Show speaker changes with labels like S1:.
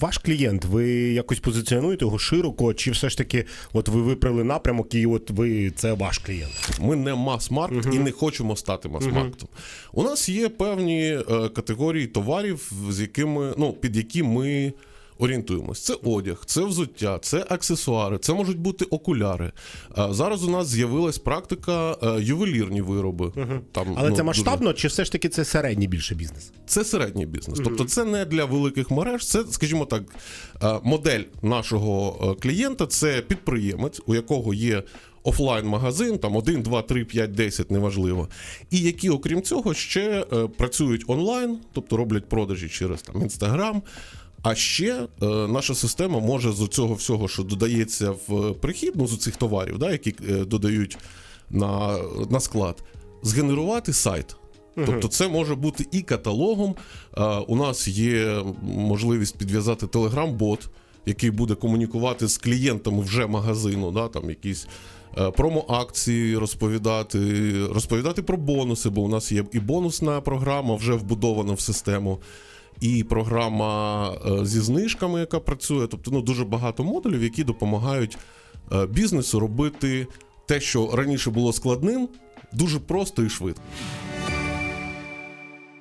S1: ваш клієнт, ви якось позиціонуєте його широко, чи все ж таки, от ви вибрали напрямок, і от ви це ваш клієнт?
S2: Ми не мас-маркет і не хочемо стати мас-марктом. У нас є певні е, категорії товарів, з якими ну під які ми. Орієнтуємось, це одяг, це взуття, це аксесуари, це можуть бути окуляри. Зараз у нас з'явилась практика е, ювелірні вироби. Там,
S1: Але
S2: ну,
S1: це
S2: дуже-
S1: масштабно, чи все ж таки це середній більше бізнес?
S2: Це середній бізнес. Тобто, це не для великих мереж. Це, скажімо так, е, модель нашого е, клієнта це підприємець, у якого є. Офлайн-магазин, там 1, 2, 3, 5, 10, неважливо. І які, окрім цього, ще е, працюють онлайн, тобто роблять продажі через там Інстаграм. А ще е, наша система може з цього всього, що додається в прихід, ну з цих товарів, да, які е, додають на, на склад, згенерувати сайт. Тобто, це може бути і каталогом. Е, У нас є можливість підв'язати телеграм-бот, який буде комунікувати з клієнтами вже магазину, да, там якісь е, промо-акції розповідати, розповідати про бонуси, бо у нас є і бонусна програма вже вбудована в систему. І програма е, зі знижками, яка працює. Тобто, ну дуже багато модулів, які допомагають е, бізнесу робити те, що раніше було складним, дуже просто і швидко.